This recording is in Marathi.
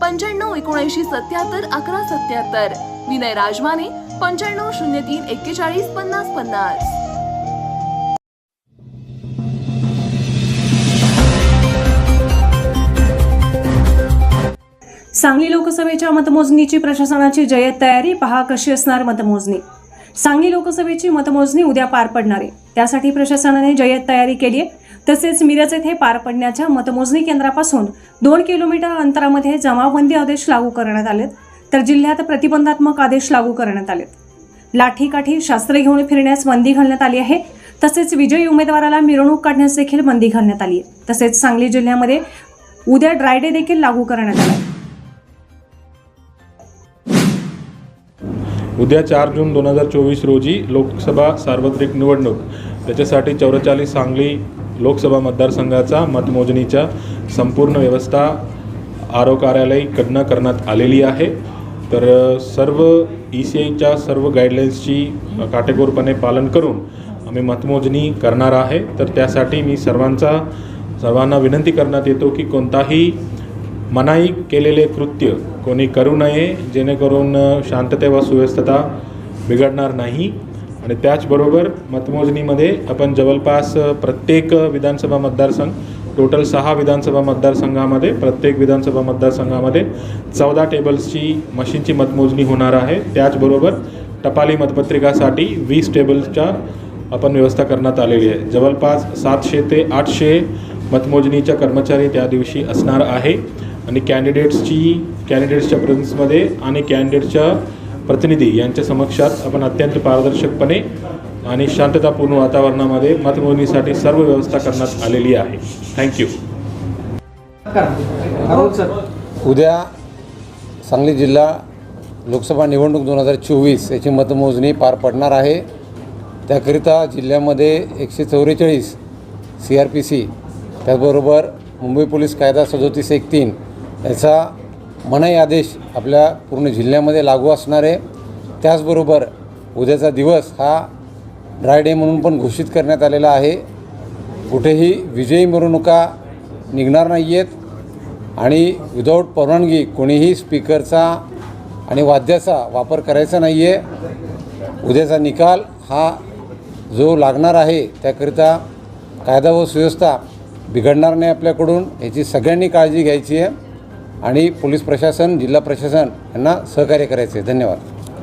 पंच्याण्णव एकोणऐंशी सत्याहत्तर अकरा सत्याहत्तर. विनय राजमाने पंच्याण्णव शून्य तीन एक्केचाळीस पन्नास पन्नास. सांगली लोकसभेच्या मतमोजणीची प्रशासनाची जय्यत तयारी पहा कशी असणार मतमोजणी. सांगली लोकसभेची मतमोजणी उद्या पार पडणार आहे. त्यासाठी प्रशासनाने जय्यत तयारी केली आहे. तसेच मिरज येथे पार पडण्याच्या मतमोजणी केंद्रापासून दोन किलोमीटर अंतरामध्ये जमावबंदी आदेश लागू करण्यात आलेत तर जिल्ह्यात प्रतिबंधात्मक आदेश लागू करण्यात आलेत. लाठीकाठी शास्त्र घेऊन फिरण्यास बंदी घालण्यात आली आहे तसेच विजयी उमेदवाराला मिरवणूक काढण्यास देखील बंदी घालण्यात आली आहे. तसेच सांगली जिल्ह्यामध्ये उद्या ड्राय डे देखील लागू करण्यात आला आहे. उद्या चार जून दोन हजार चोवीस रोजी लोकसभा सार्वत्रिक निवडणूक. त्याच्यासाठी चौवेचाळीस सांगली लोकसभा मतदारसंघाचा मतमोजणीच्या संपूर्ण व्यवस्था आरो कार्यालयकडनं करण्यात आलेली आहे. तर सर्व ई सी आयच्या सर्व गाईडलाईन्सची काटेकोरपणे पालन करून आम्ही मतमोजणी करणार आहे. तर त्यासाठी मी सर्वांचा सर्वांना विनंती करण्यात येतो की कोणताही मनाई केलेले कृत्य कोणी करू नये जेणेकरून शांतते व सुव्यवस्थता बिघडणार नाही. आणि त्याचबरोबर मतमोजणीमध्ये आपण जवळपास प्रत्येक विधानसभा मतदारसंघ टोटल सहा विधानसभा मतदारसंघामध्ये प्रत्येक विधानसभा मतदारसंघामध्ये चौदा टेबल्सची मशीनची मतमोजणी होणार आहे. त्याचबरोबर टपाली मतपत्रिकासाठी वीस टेबल्सच्या आपण व्यवस्था करण्यात आलेली आहे. जवळपास सातशे ते आठशे मतमोजणीच्या कर्मचारी त्या दिवशी असणार आहे. आणि कॅन्डिडेट्सची कॅन्डिडेट्सच्या प्रेझेन्समध्ये आणि कॅन्डिडेटच्या प्रतिनिधी यांच्या समक्षात आपण अत्यंत पारदर्शकपणे आणि शांततापूर्ण वातावरणामध्ये मतमोजणीसाठी सर्व व्यवस्था करण्यात आलेली आहे. थँक्यू उद्या सांगली जिल्हा लोकसभा निवडणूक दोन हजार चोवीस याची मतमोजणी पार पडणार आहे. त्याकरिता जिल्ह्यामध्ये एकशे चौवेचाळीस सी आर पी सी त्याचबरोबर मुंबई पोलीस कायदा सदोतीस एक तीन याचा मनाई आदेश आपल्या पूर्ण जिल्ह्यामध्ये लागू असणार आहे. त्याचबरोबर उद्याचा दिवस हा ड्राय डे म्हणून पण घोषित करण्यात आलेला आहे. कुठेही विजयी मिरवणुका निघणार नाही आहेत आणि विदाऊट परवानगी कोणीही स्पीकरचा आणि वाद्याचा वापर करायचा नाही आहे उद्याचा निकाल हा जो लागणार आहे त्याकरिता कायदा व सुव्यवस्था बिघडणार नाही आपल्याकडून याची सगळ्यांनी काळजी घ्यायची आहे. आणि पोलीस प्रशासन जिल्हा प्रशासन यांना सहकार्य करायचे आहे धन्यवाद.